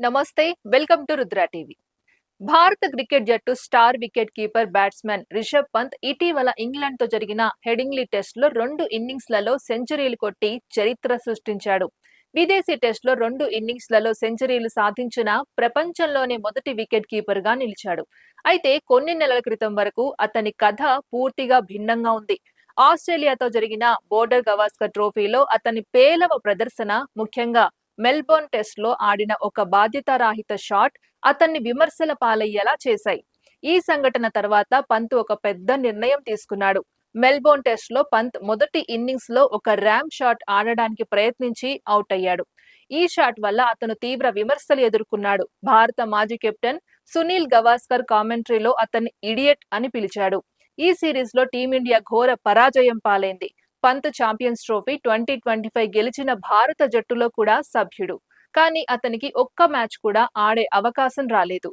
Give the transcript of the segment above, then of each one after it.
నమస్తే welcome to Rudra TV. భారత cricket జట్టు star wicket keeper batsmen Rishabh Pant ఇటీవల ఇంగ్లాండ్తో జరిగిన హెడింగ్లీ టెస్ట్లో రెండు ఇన్నింగ్స్లలో సెంచరీలు కొట్టి చరిత్ర సృష్టించాడు. విదేశీ టెస్ట్లో రెండు ఇన్నింగ్స్లలో సెంచరీలు సాధించిన ప్రపంచంలోనే మొదటి వికెట్ కీపర్గా నిలిచాడు. అయితే కొన్ని నెలల క్రితం వరకు అతని కథ పూర్తిగా భిన్నంగా ఉంది. ఆస్ట్రేలియాతో జరిగిన బోర్డర్ గవాస్కర్ ట్రోఫీలో అతని పేలవ ప్రదర్శన ముఖ్యంగా మెల్బోర్న్ టెస్ట్లో ఆడిన ఒక బాధ్యతారాహిత షాట్ అతన్ని విమర్శల పాలయ్యేలా చేశాయి. ఈ సంఘటన తర్వాత పంత్ ఒక పెద్ద నిర్ణయం తీసుకున్నాడు. మెల్బోర్న్ టెస్ట్లో పంత్ మొదటి ఇన్నింగ్స్లో ఒక ర్యామ్ షాట్ ఆడడానికి ప్రయత్నించి అవుట్ అయ్యాడు ఈ షాట్ వల్ల అతను తీవ్ర విమర్శలు ఎదుర్కొన్నాడు. భారత మాజీ కెప్టెన్ సునీల్ గవాస్కర్ కామెంటరీలో అతన్ని ఇడియట్ అని పిలిచాడు. ఈ సిరీస్లో టీమిండియా ఘోర పరాజయం పాలైంది. Pant Champions Trophy twenty twenty five గెలిచిన భారత జట్టులో కూడా సభ్యుడు. కానీ అతనికి ఒక్క మ్యాచ్ కూడా ఆడే అవకాశం రాలేదు.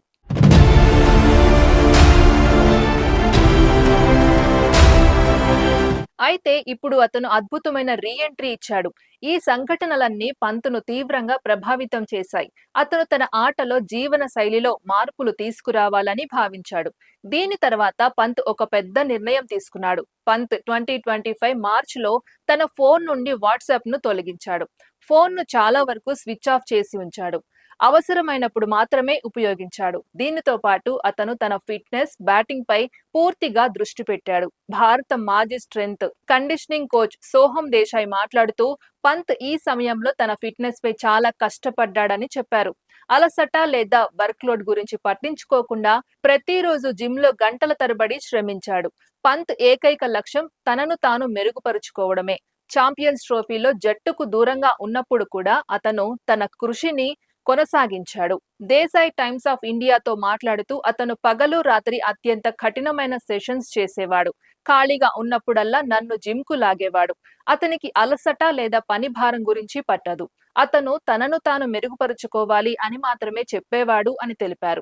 అయితే ఇప్పుడు అతను అద్భుతమైన రీ ఎంట్రీ ఇచ్చాడు. ఈ సంఘటనలన్నీ పంతును తీవ్రంగా ప్రభావితం చేశాయి. అతను తన ఆటలో జీవన శైలిలో మార్పులు తీసుకురావాలని భావించాడు. దీని తర్వాత పంత్ ఒక పెద్ద నిర్ణయం తీసుకున్నాడు. పంత్ ట్వంటీ ట్వంటీ ఫైవ్ మార్చ్లో తన ఫోన్ నుండి వాట్సాప్ను తొలగించాడు. ఫోన్ను చాలా వరకు స్విచ్ ఆఫ్ చేసి ఉంచాడు. అవసరమైనప్పుడు మాత్రమే ఉపయోగించాడు. దీనితో పాటు అతను తన ఫిట్నెస్ బ్యాటింగ్ పై పూర్తిగా దృష్టి పెట్టాడు. భారత మాజీ స్ట్రెంగ్త్ కండిషనింగ్ కోచ్ సోహం దేశాయ్ మాట్లాడుతూ పంత్ ఈ సమయంలో తన ఫిట్నెస్ పై చాలా కష్టపడ్డాడని చెప్పారు. అలసట లేదా వర్క్ లోడ్ గురించి పట్టించుకోకుండా ప్రతిరోజు జిమ్లో గంటల తరబడి శ్రమించాడు. పంత్ ఏకైక లక్ష్యం తనను తాను మెరుగుపరుచుకోవడమే. ఛాంపియన్స్ ట్రోఫీలో జట్టుకు దూరంగా ఉన్నప్పుడు కూడా అతను తన కృషిని కొనసాగించాడు. దేశాయ్ టైమ్స్ ఆఫ్ ఇండియాతో మాట్లాడుతూ అతను పగలు రాత్రి అత్యంత కఠినమైన సెషన్స్ చేసేవాడు. ఖాళీగా ఉన్నప్పుడల్లా నన్ను జిమ్కు లాగేవాడు. అతనికి అలసట లేదా పని భారం గురించి పట్టదు. అతను తనను తాను మెరుగుపరుచుకోవాలి అని మాత్రమే చెప్పేవాడు అని తెలిపారు.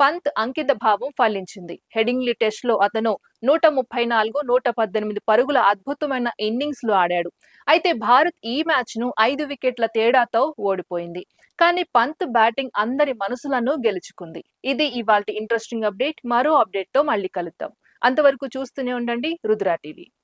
పంత్ అంకిత భావం ఫలించింది. హెడింగ్లీ టెస్ట్లో అతను నూట ముప్పై నాలుగు నూట పద్దెనిమిది పరుగుల అద్భుతమైన ఇన్నింగ్స్లో ఆడాడు. అయితే భారత్ ఈ మ్యాచ్ను ఐదు వికెట్ల తేడాతో ఓడిపోయింది. కానీ పంత్ బ్యాటింగ్ అందరి మనసులను గెలుచుకుంది. ఇది ఇవాళ ఇంట్రెస్టింగ్ అప్డేట్. మరో అప్డేట్తో మళ్ళీ కలుద్దాం. అంతవరకు చూస్తూనే ఉండండి రుద్రా టీవీ.